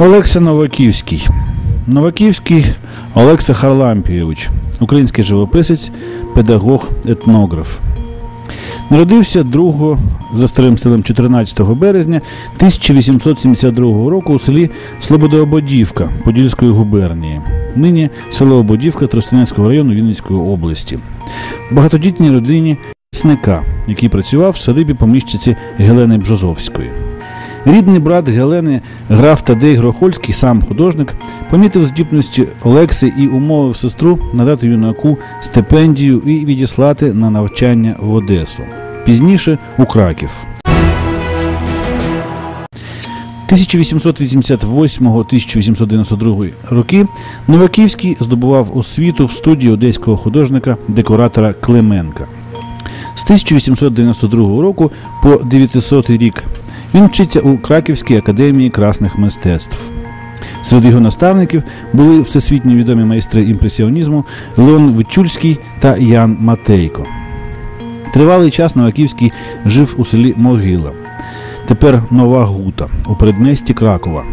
Олекса Новаківський. Новаківський Олекса Харлампійович, український живописець, педагог, етнограф. Народився 2 за старим стилем 14 березня 1872 року у селі Слободоободівка Подільської губернії. Нині село Ободівка Тростянецького району Вінницької області. В багатодітній родині лісника, який працював в садибі поміщиці Гелени Бжозовської. Рідний брат Гелени, граф Тадей Грохольський, сам художник, помітив здібності Олекси і умовив сестру надати юнаку стипендію і відіслати на навчання в Одесу. Пізніше у Краків. 1888-1892 роки Новаківський здобував освіту в студії одеського художника-декоратора Клименка. З 1892 року по 900 рік він вчиться у Краківській академії красних мистецтв. Серед його наставників були всесвітньо відомі майстри імпресіонізму Леон Вичульський та Ян Матейко. Тривалий час Новаківський жив у селі Могила, тепер Нова Гута, у передместі Кракова.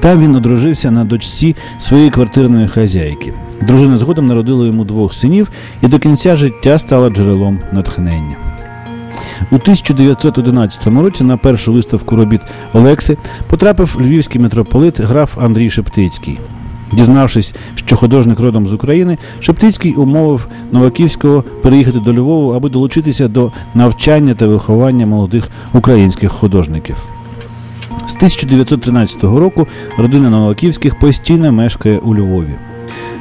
Там він одружився на дочці своєї квартирної хазяйки. Дружина згодом народила йому двох синів і до кінця життя стала джерелом натхнення. У 1911 році на першу виставку робіт Олекси потрапив львівський митрополит граф Андрій Шептицький. Дізнавшись, що художник родом з України, Шептицький умовив Новаківського переїхати до Львову, аби долучитися до навчання та виховання молодих українських художників. З 1913 року родина Новаківських постійно мешкає у Львові.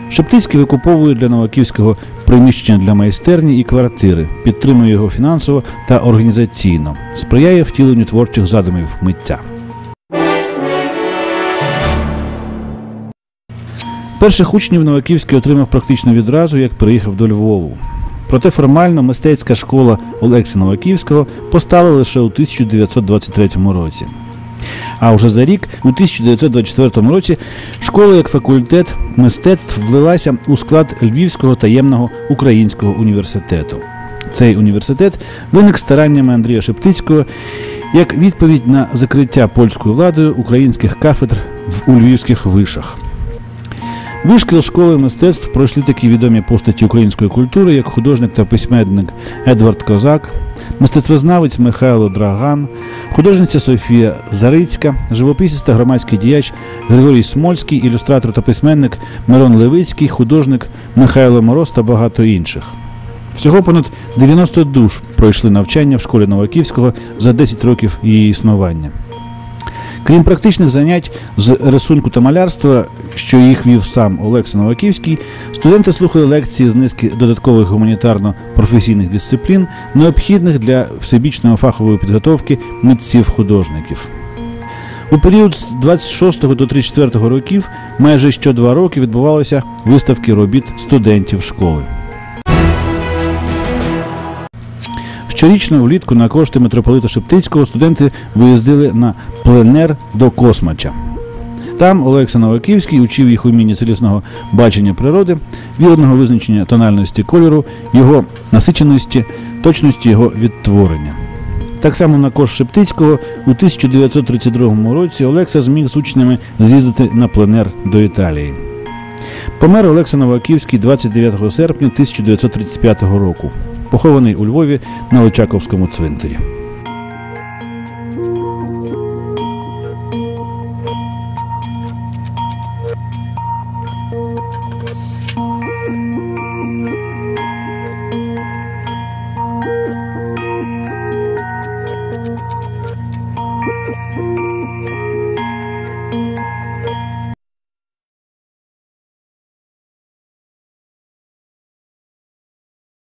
Шептицький викуповує для Новаківського приміщення для майстерні і квартири, підтримує його фінансово та організаційно, сприяє втіленню творчих задумів митця. Перших учнів Новаківський отримав практично відразу, як приїхав до Львову. Проте формально мистецька школа Олекси Новаківського постала лише у 1923 році. А вже за рік, у 1924 році, школа як факультет мистецтв влилася у склад Львівського таємного українського університету. Цей університет виник стараннями Андрія Шептицького як відповідь на закриття польською владою українських кафедр у львівських вишах. Вишкіл школи мистецтв пройшли такі відомі постаті української культури, як художник та письменник Едвард Козак, мистецтвознавець Михайло Драган, художниця Софія Зарицька, живописець та громадський діяч Григорій Смольський, ілюстратор та письменник Мирон Левицький, художник Михайло Мороз та багато інших. Всього понад 90 душ пройшли навчання в школі Новаківського за 10 років її існування. Крім практичних занять з рисунку та малярства, що їх вів сам Олекса Новаківський, студенти слухали лекції з низки додаткових гуманітарно-професійних дисциплін, необхідних для всебічної фахової підготовки митців-художників. У період з 26 до 34 років майже що два роки відбувалися виставки робіт студентів школи. Щорічно влітку на кошти митрополита Шептицького студенти виїздили на пленер до Космача. Там Олекса Новаківський учив їх уміння цілісного бачення природи, вірного визначення тональності кольору, його насиченості, точності його відтворення. Так само на кош Шептицького у 1932 році Олекса зміг з учнями з'їздити на пленер до Італії. Помер Олекса Новаківський 29 серпня 1935 року похований у Львові на Очаковському цвинтарі.